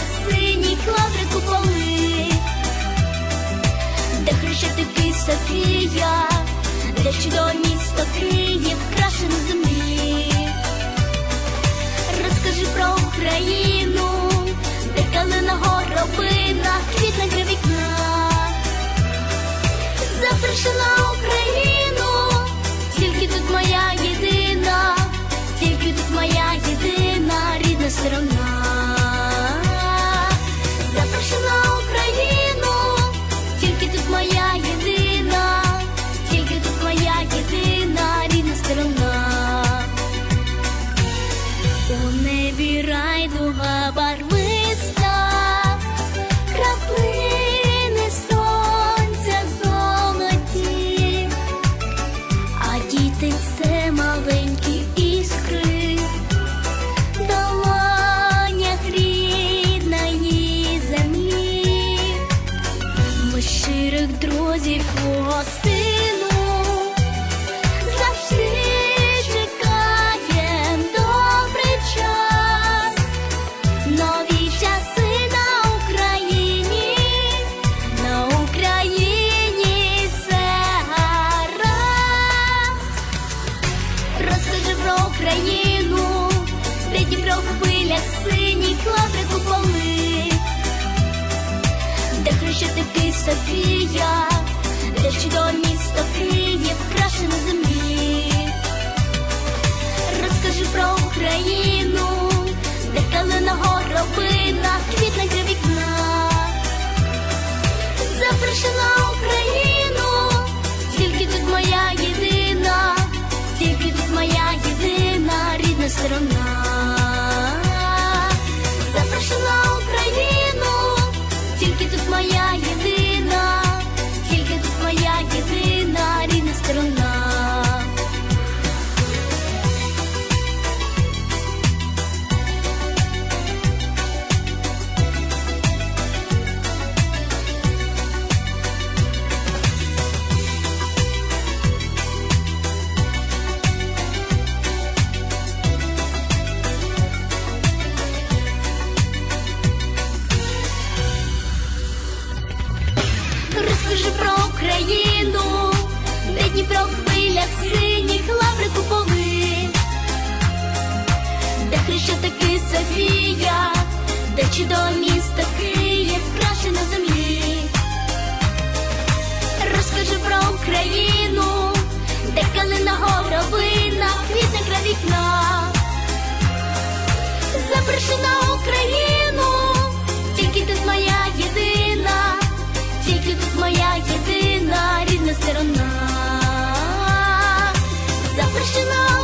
синій хлопчик куполи, де Хрещатики Софія, де чудове місто Київ. друзів у завжди чекаєм добрий час, нові часи на Україні, на Україні все гаразд. Розкажи Україну, де Дніпро в хвилях синій клаптику помив. Ще такий Софія. Софія, де чи до міста Київ краще на землі. Розкажи про Україну, де калина горобина, квітне кра вікна. Запроши на Україну, тільки тут моя єдина, тільки тут моя єдина рідна сторона. Запроши на